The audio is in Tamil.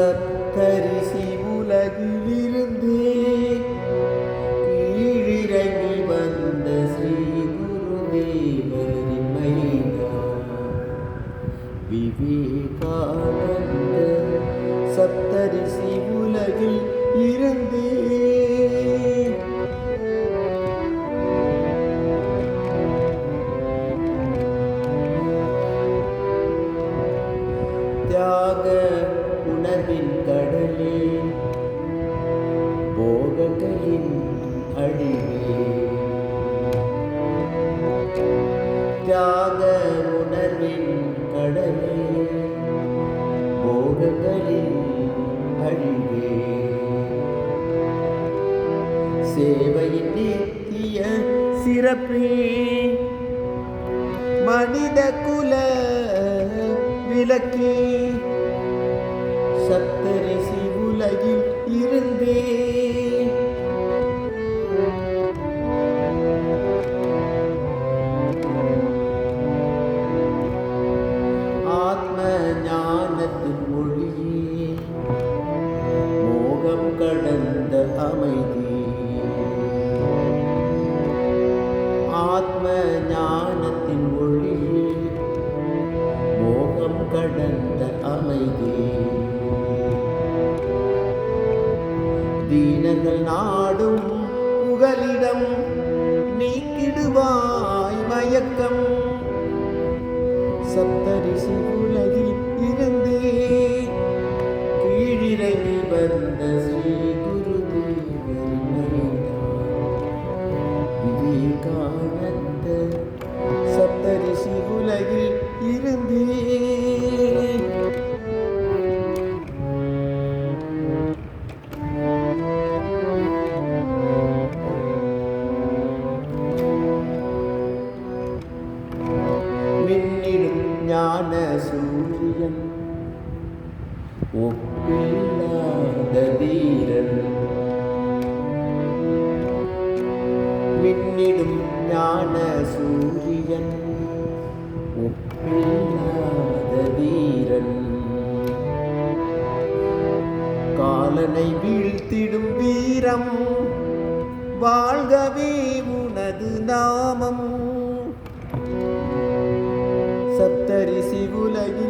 சப்தரிசி உலகிலிருந்தே கீழிறங்கி வந்த ஸ்ரீ குருதேவரின் மைந்தா விவேகானந்த சப்தரிசி உணர்வின் கடலே. போகங்களின் அழிவே. தியாக உணர்வின் கடலே. போகங்களின் அழிவே. சேவையின் நித்திய சிறப்பே. மனித குல விளக்கே. சத்தரிசி உலகில் இருந்தே ஆத்ம ஞானத்தின் மொழியே மோகம் கடந்த அமைதி. ஆத்ம ஞானத்தின் மொழியே மோகம் கடந்த தீனங்கள் நாடும் புகலிடம் நீக்கிடுவாய் மயக்கம். சப்தரிசி உலகில் இருந்தே கீழிறங்கி வந்த ஞான சூரியன். ஒப்பில்லாத வீரன் மின்னிடும் ஞான சூரியன். ஒப்பில்லாத வீரன் காலனை வீழ்த்திடும் வீரம். வாழ்கவே உனது நாமம். சப்தரிசி